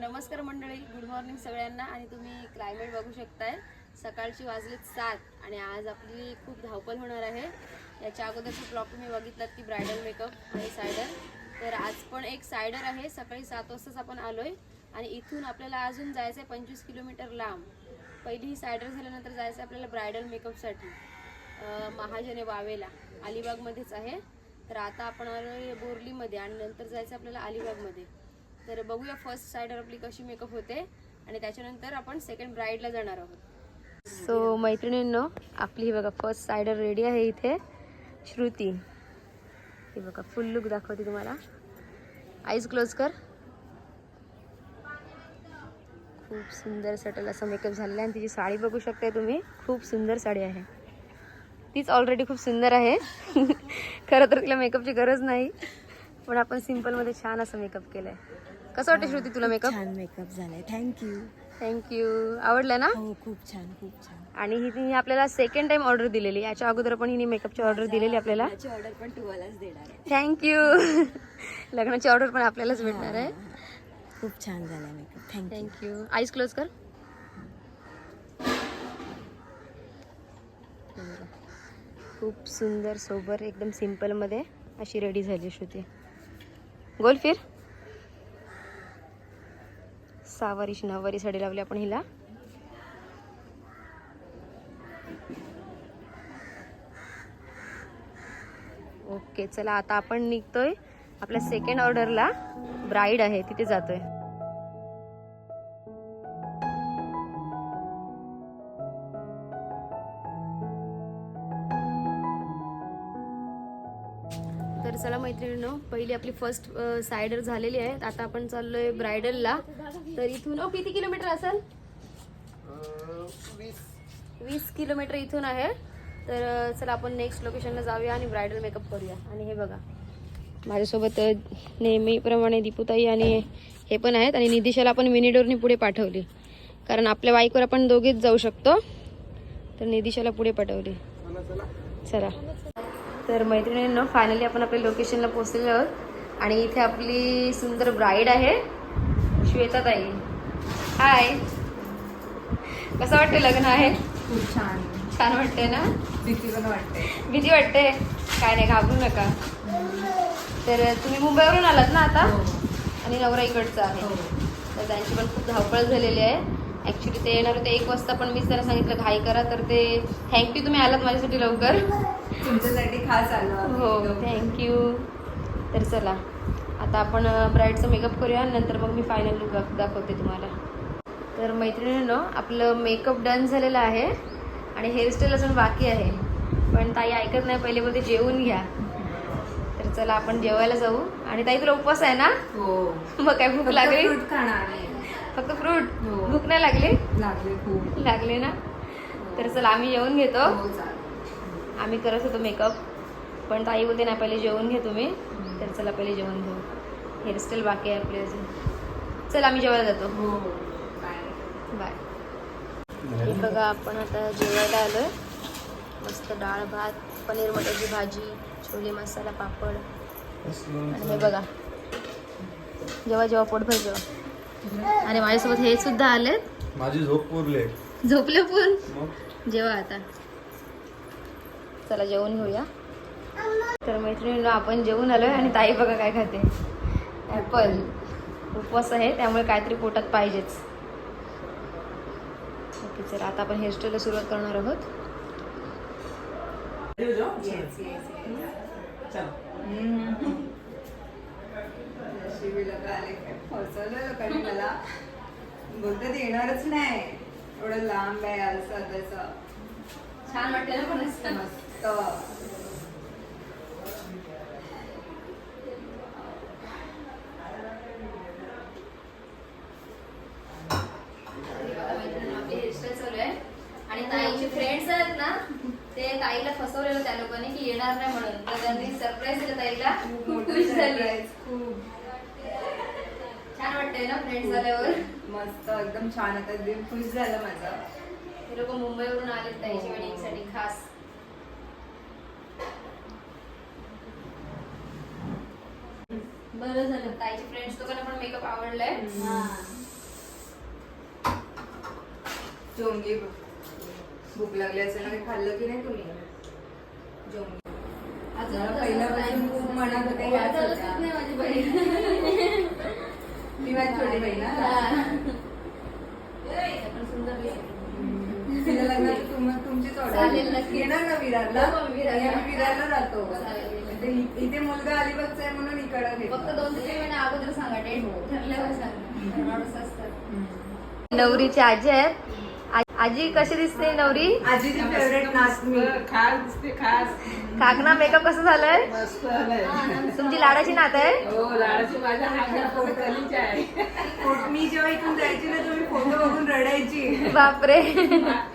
नमस्कार मंडळी good morning सगळ्यांना. आणि तुम्ही क्लायमेट बघू शकताय. सकाळची वाजलेत सात आणि आज आपली खूप धावपळ होणार आहे. याच्या अगोदरचा ब्लॉग तुम्ही बघितलात की ब्रायडल मेकअप आणि सायडर तर आज पण एक सायडर आहे. सकाळी सात वाजताच आपण आलोय. आणि इथून आपल्याला अजून जायचं आहे पंचवीस किलोमीटर लांब. पहिली ही सायडर झाल्यानंतर जायचं आहे आपल्याला ब्रायडल मेकअपसाठी महाजने वावेला. अलिबागमध्येच आहे. तर आता आपण आलोय बोर्लीमध्ये आणि नंतर जायचं आपल्याला अलिबागमध्ये. तर बघूया फर्स्ट सायडर आपली कशी मेकअप होते आणि त्याच्यानंतर आपण सेकंड ब्राईडला जाणार आहोत. सो मैत्रिणींनो आपली ही बघा फर्स्ट सायडर रेडी आहे इथे श्रुती. हे बघा फुल लुक दाखवते तुम्हाला. आईज क्लोज कर. खूप सुंदर सटल असा मेकअप झालेला आहे आणि तिची साडी बघू शकताय तुम्ही. खूप सुंदर साडी आहे. तीच ऑलरेडी खूप सुंदर आहे. खरं तर तिला मेकअपची गरज नाही पण आपण सिम्पलमध्ये छान असं मेकअप केलं आहे कसं वाटतं श्रुती तुला मेकअप छान मेकअप झालाय. थँक्यू थँक्यू आवडलं ना? हो खूप छान खूप छान. आणि ही तिने आपल्याला सेकंड टाइम ऑर्डर दिलेली. याच्या अगोदर पण हिने मेकअपची ऑर्डर दिलेली आपल्याला. ऑर्डर पण तुम्हालाच देणार आहे. थँक्यू लग्नाची ऑर्डर पण आपल्यालाच भेटणार आहे. खूप छान झालाय makeup thank you thank you eyes close कर. खूप सुंदर सोबर एकदम सिम्पलमध्ये अशी रेडी झाली श्रुती. गोल फिर सहावारीची नऊवारी साडी लावली आपण हिला. ओके चला आता आपण निघतोय. आपल्या सेकंड ऑर्डरला ब्राईड आहे तिथे जातोय. तर चला मैत्रिणीनं पहिली आपली फर्स्ट सायडर झालेली आहे. आता आपण चाललोय ब्रायडलला. तर इथून किती किलोमीटर असेल? वीस किलोमीटर इथून आहे. तर चला आपण नेक्स्ट लोकेशनला जाऊया आणि ब्रायडल मेकअप करूया. आणि हे बघा. माझ्यासोबत नेहमीप्रमाणे दीपूताई आणि हे पण आहेत. आणि निदिशाला आपण मिनिडोरनी पुढे पाठवली. कारण आपल्या बाईकवर आपण दोघेच जाऊ शकतो. तर निदिशाला पुढे पाठवली. चला. तर मैत्रिणींनो फायनली आपण आपल्या लोकेशनला पोहोचलेलो आहोत. आणि इथे आपली सुंदर ब्राईड आहे श्वेताताई. हाय कसं वाटते लग्न आहे? खूप छान. छान वाटते ना? भीती पण वाटते. भीती वाटते. काय नाही घाबरू नका. तर तुम्ही मुंबईवरून आलात ना आता? आणि नवरा इकडचा आहे. तर त्यांची पण खूप धावपळ झालेली आहे. ॲक्च्युली ते येणार होते एक वाजता पण मीच त्यांना सांगितलं घाई करा. तर ते थँक्यू तुम्ही आलात माझ्यासाठी लवकर. तुमच्यासाठी खास आलो हो थँक्यू तर चला आता आपण ब्राईडचा मेकअप करूया नंतर मग मी फायनल लुक दाखवते तुम्हाला. तर मैत्रिणींनो आपलं मेकअप डन झालेलं आहे आणि हेअरस्टाईल अजून बाकी आहे. पण ताई ऐकत नाही पहिले बोलते जेवून घ्या. तर चला आपण जेवायला जाऊ. आणि ताई तुला उपवास आहे ना? हो. मग काय भूक लागली? फक्त फ्रूट हो. भूक नाही लागली? लागले खूप. लागले ना? तर चला आम्ही जेवून घेतो. हो चालेल. आम्ही करत होतो मेकअप पण ताई बोलते नाही पहिले जेवण घे तुम्ही. तर चला पहिले जेवण घेऊ. हेअरस्टाईल बाकी आहे आपली अजून. चला आम्ही जेवायला जातो. हो बाय बाय हे बघा आपण आता जेवायला आलोय. मस्त डाळ भात पनीर मटरची भाजी छोले मसाला पापड. आणि हे बघा. जेव्हा जेव्हा पोटभर जेव्हा आणि माझ्यासोबत हे सुद्धा आलेत. माझी झोप पुरले. झोपले मग? जेव्हा आता. चला जेवण घेऊया. तर मैत्रिणींना आपण जेवून आलोय आणि ताई बघा काय खाते. ॲपल उपवास आहे त्यामुळे काहीतरी पोटात पाहिजेच. ओके चला आता आपण हेअरस्टाईलला सुरुवात करणार आहोत. फसवलं लोकांनी मला बोलतात येणारच नाही एवढं लांब आहे असं तसं छान वाटलं ना पण मस्त. चालू आहे आणि ताईचे फ्रेंड्स आहेत ना ते ताईला फसवलेलं त्या लोकांनी की येणार नाही म्हणून. तर त्यांनी सरप्राईज दिलं ताईला. खूप खुश झाली. वाटतंय ना फ्रेंड्स झाल्यावर? मस्त एकदम छान आता दिल खुश झालं माझं. ते लोक मुंबईवरून आले ताईच्या वेडिंगसाठी खास. बरं झालं. ताईचे फ्रेंड्स लोकांना पण मेकअप आवडलाय. जेवली भूक लागली असेल ना खाल्लं की नाही तुम्ही? तसंच पहिल्यापासून. खूप मनात होते माझी बहीण. मी माझी छोटी बहीण ना. तिला लग्नात तुम- तुमचीच ऑर्डर. येणार ना विरारला हो, विरारला. इ- इथे मुलगा अलिबागचा आहे म्हणून इकडं फक्त. दोन ते तीन महिने अगोदर सांगा डेट हो. ठरल्यावर सांगा माणूस असतात हम्म. नवरीची आजी आहेत आजी कशी दिसते नवरी? आजीची फेवरेट नाचणी. खास दिसते खास. काकना मेकअप कसं झालंय? तुमची लाडाची नात आहे? हो मी जेव्हा इथून जायची ना तुम्ही फोटो बघून रडायची. बापरे.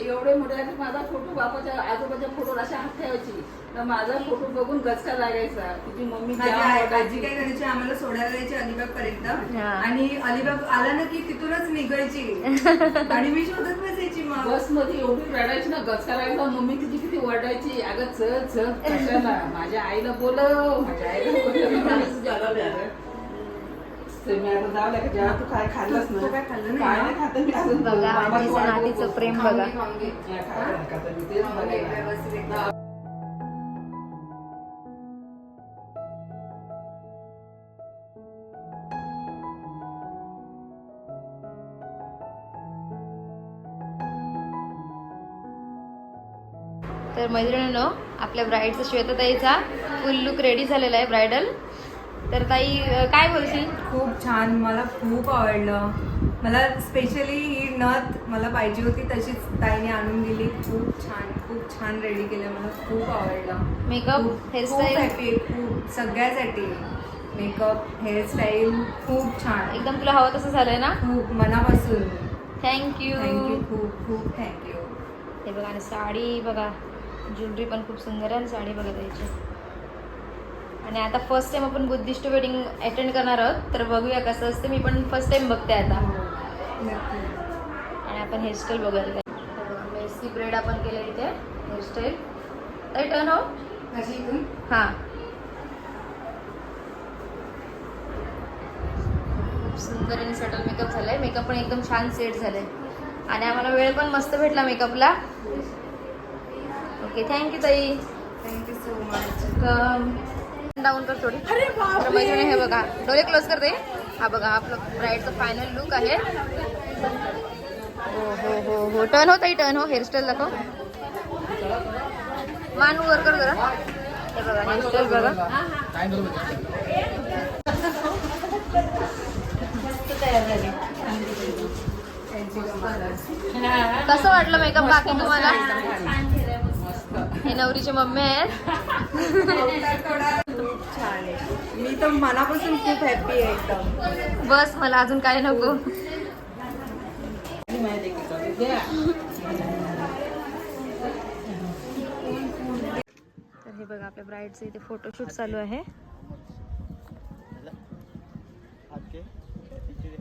एवढे मोठे माझा फोटो बापाच्या आजोबाच्या फोटो अशा हात ठेवायची. तर माझा फोटो बघून गचका लागायचा. तुझी मम्मी. आजी काय करायची? आम्हाला सोडायला जायची अलिबाग पर्यंत. आणि अलिबाग आला ना की तिथूनच निघायची. आणि मी शोधत बसायची मग. बसमध्ये एवढी रडायची ना गचका लागायचा. मम्मी तिची किती ओरडायची. अगं चल चल कशाला? माझ्या आईला बोलव. माझ्या आईला बोलव. तर मी आता जाऊ तर मैत्रिणींनो आपल्या ब्राईडचा श्वेताताईचा फुल लुक रेडी झालेला आहे ब्रायडल. तर ताई काय बोलशील? खूप छान. मला खूप आवडलं. मला स्पेशली ही नथ मला पाहिजे होती तशीच ताईने आणून दिली. खूप छान खूप छान रेडी केलं. मला खूप आवडलं. मेकअप हेअरस्टाईल happy, खूप सगळ्यासाठी. मेकअप हेअरस्टाईल खूप छान. एकदम तुला हवं तसं झालंय ना? खूप मनापासून. थँक्यू थँक्यू खूप खूप थँक्यू हे बघा आणि साडी बघा. ज्वेलरी पण खूप सुंदर आहे आणि साडी बघा द्यायची आणि आता फर्स्ट टाइम आपण बुद्धिस्ट वेडिंग अटेंड करणार आहोत तर बघूया कसं असते. मी पण फर्स्ट टाइम बघते आता. नक्की. आणि आपण हेअरस्टाईल बघायला जाऊ. हे बघा मेसी ब्रेड आपण केलं इथे हेअरस्टाईल ताई टर्न हो हां. खूप सुंदर आणि सटल मेकअप झालाय. मेकअप पण एकदम छान सेट झालाय. आणि आम्हाला वेळ पण मस्त भेटला मेकअपला ओके थँक्यू ताई. Thank you so much down कर थोडी. तर मैत्रिणी हे बघा डोळे क्लोज करते हा बघा आपलं ब्राईडचं फायनल लुक आहे. हो हो हो हो. टर्न हो ताई टर्न हो. हेअरस्टाईल दाखव. मान वर कर जरा. हे बघा हेअरस्टाईल बघा. कसं वाटलं मेकअप बाकी तुम्हाला? हे नवरीची मम्मी आहेत. खूप छान आहे मी तर मनापासून खूप हॅप्पी आहे एकदम. बस मला अजून काय नको. तर हे बघा आपल्या ब्राईडचं इथे फोटोशूट चालू आहे. तिची दे.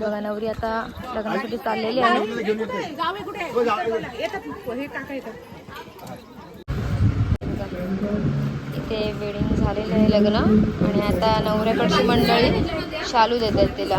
बघा नवरी आता लग्नासाठी चाललेली आहे. इथे वेडिंग झालेलं आहे लग्न. आणि आता नवऱ्याकडची मंडळी शालू देत आहेत तिला.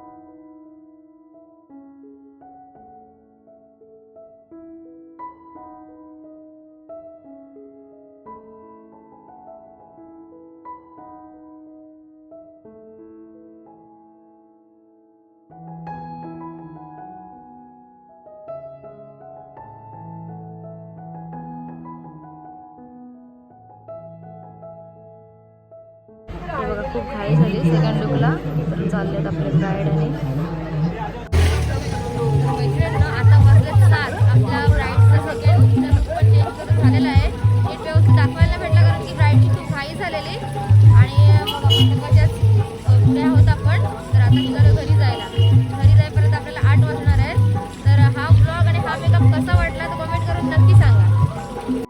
सेकंड लुकला तर चाललेत आपले ब्राईड आणि